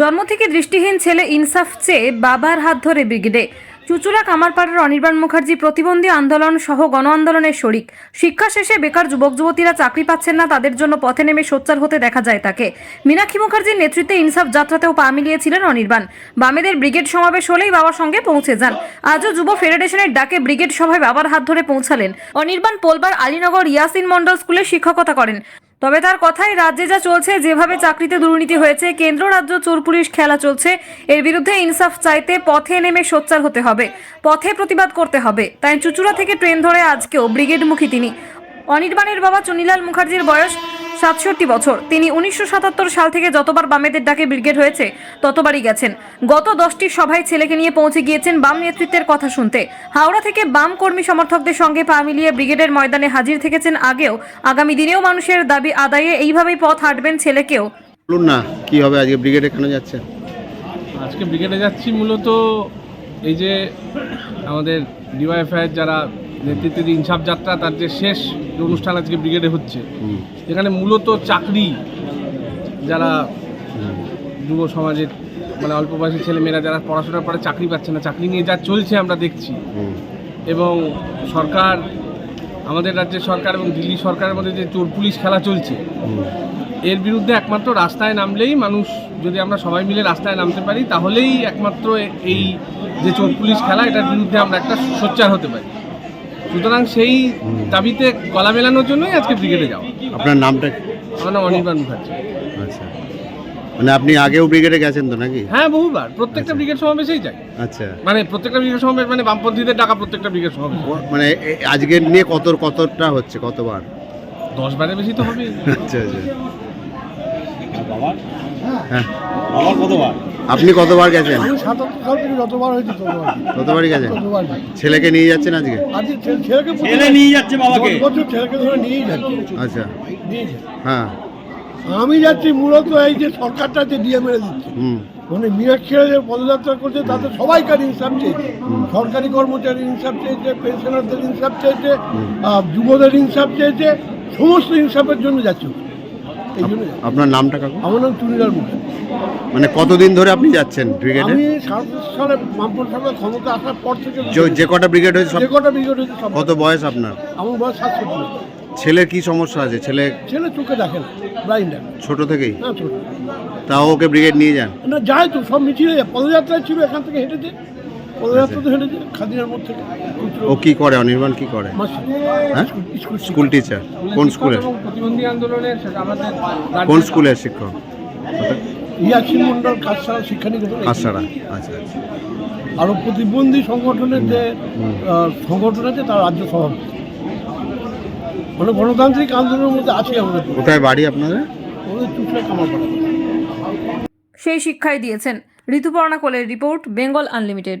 জন্ম থেকে দৃষ্টিহীন ছেলে ইনসাফ চেয়ে বাবার হাত ধরে ব্রিগেডে চুচুড়া কামারপাড়ার অনির্বাণ মুখার্জি প্রতিবন্ধী আন্দোলন সহ গণ আন্দোলনের শরিক। শিক্ষা শেষে বেকার যুবক যুবতীরা চাকরি পাচ্ছেন না, তাদের জন্য পথে নেমে সোচ্চার হতে দেখা যায় তাকে। মীনাক্ষী মুখার্জির নেতৃত্বে ইনসাফ যাত্রাতেও পা মিলিয়েছিলেন অনির্বাণ। বামেদের ব্রিগেড সমাবেশ হলেই বাবার সঙ্গে পৌঁছে যান। আজও যুব ফেডারেশনের ডাকে ব্রিগেড সভায় বাবার হাত ধরে পৌঁছালেন। অনির্বাণ পোলবার আলীনগর ইয়াসিন মন্ডল স্কুলে শিক্ষকতা করেন। তবে তার কথাই রাজ্যে যা চলছে, যেভাবে চাকরিতে দুর্নীতি হয়েছে, কেন্দ্র, রাজ্য, চোর, পুলিশ খেলা চলছে, এর বিরুদ্ধে ইনসাফ চাইতে পথে নেমে সোচ্চার হতে হবে, পথে প্রতিবাদ করতে হবে। তাই চুচুড়া থেকে ট্রেন ধরে আজকেও ব্রিগেডমুখী তিনি। অনির্বাণের বাবা চুনিলাল মুখার্জির বয়স সাতষট্টি বছর। তিনি উনিশশো সাতাত্তর সাল থেকে যতবার বামেদের ডাকে ব্রিগেড হয়েছে ততবারই গেছেন। গত দশটি সভায় ছেলেকে নিয়ে পৌঁছে গিয়েছেন বাম নেতৃত্বের কথা শুনতে। হাওড়া থেকে বাম কর্মী সমর্থকদের সঙ্গে পা মিলিয়ে ব্রিগেডের ময়দানে হাজির থেকেছেন আগেও। আগামী দিনেও মানুষের দাবি আদায়ে এইভাবেই পথ হাঁটবেন ছেলেকেও। বলুন না কি হবে আজকে ব্রিগেডে কেন যাচ্ছে? আজকে ব্রিগেডে যাচ্ছি মূলত এই যে আমাদের ডিওয়াইফআইয়ের যারা নেতৃত্বে যে ইনসাফ যাত্রা তার যে শেষ যে অনুষ্ঠান আজকে ব্রিগেডে হচ্ছে এখানে মূলত চাকরি যারা যুব সমাজের মানে অল্প বয়সী ছেলেমেয়েরা যারা পড়াশোনার পরে চাকরি পাচ্ছে না চাকরি নিয়ে যা চলছে আমরা দেখছি। এবং সরকার আমাদের রাজ্যের সরকার এবং দিল্লি সরকারের মধ্যে যে চোর পুলিশ খেলা চলছে এর বিরুদ্ধে একমাত্র রাস্তায় নামলেই মানুষ যদি আমরা সবাই মিলে রাস্তায় নামতে পারি তাহলেই একমাত্র এই যে চোর পুলিশ খেলা এটার বিরুদ্ধে আমরা একটা সোচ্চার হতে পারি। সুতরাং সেই দাবিতে গলা মেলানোর জন্যই আজকে ব্রিগেডে যাওয়া। আপনার নামটা? আমার নাম অনির্বাণ মুখার্জি। আচ্ছা। মানে আপনি আগেও ব্রিগেডে গেছেন তো নাকি? হ্যাঁ বহুবার। প্রত্যেকটা ব্রিগেড সমাবেশেই যাই। আচ্ছা। মানে প্রত্যেকটা ব্রিগেড সমাবেশ মানে বামপন্থীদের ডাকা প্রত্যেকটা ব্রিগেড সমাবেশ। মানে আজকের নিয়ে কত কতটা হচ্ছে কতবার? দশ বারের বেশি তো হবে আচ্ছা আচ্ছা। আপনি কতবার গেছেন? যতবার হয়েছে গেছেন? ছেলেকে নিয়ে যাচ্ছেন আজকে? ছেলে নিয়ে যাচ্ছে বাবাকে? ছেলেকে ধরে নিয়েই যাচ্ছে। আচ্ছা। হ্যাঁ। আমি যাচ্ছি মূলত এই যে সরকারটা যে দিয়ে মেরে দিচ্ছে। হুম। মানে মীনাক্ষীরা যে পদযাত্রা করছে তাতে সবাইকার ইনসাফ চেয়েছে সরকারি কর্মচারীর ইনসাফ চেয়েছে পেনশনারদের ইনসাফ চেয়েছে যুবদের ইনসাফ চেয়েছে সমস্ত ইনসাফের জন্য যাচ্ছে এই জন্য যাচ্ছে। আপনার নামটা কাকু? আমার নাম চুনিলাল মুখার্জি মানে কতদিন ধরে আপনি যাচ্ছেন ব্রিগেডে আমি সাতাশ সালে বামপন সরকার ক্ষমতা আসার পর থেকে যে- কটা ব্রিগেড হয়েছে সব যে কটা ব্রিগেড হয়েছে সব। কত বয়স আপনার? আমার বয়স সাতষট্টি। ছেলের কি সমস্যা আছে? ছেলে ছেলে চোখে দেখে না ছোট থেকেই? না ছোট। তাও ওকে ব্রিগেড নিয়ে যান? না যায় তো সব মিছিলে পদযাত্রায় ছিল এখান থেকে হেঁটেছে পদযাত্রাতে হেঁটেছে খাদিনার মোড় থেকে ও কি করে? অনির্বাণ কি করে? হ্যাঁ? School school teacher. কোন স্কুলে প্রতিবন্ধী আন্দোলনের আমাদের কোন স্কুলের শিক্ষক? ইয়াসিন মন্ডল শিক্ষানিকেতন। আচ্ছা আচ্ছা। আরও প্রতিবন্ধী সংগঠনের যে সংগঠন আছে তার রাজ্য সভাপতি। মানে গণতান্ত্রিক আন্দোলনের মধ্যে আছে আমাদের কোথায় বাড়ি আপনাদের? সেই শিক্ষাই দিয়েছেন ঋতুপর্ণা কোলের রিপোর্ট বেঙ্গল আনলিমিটেড।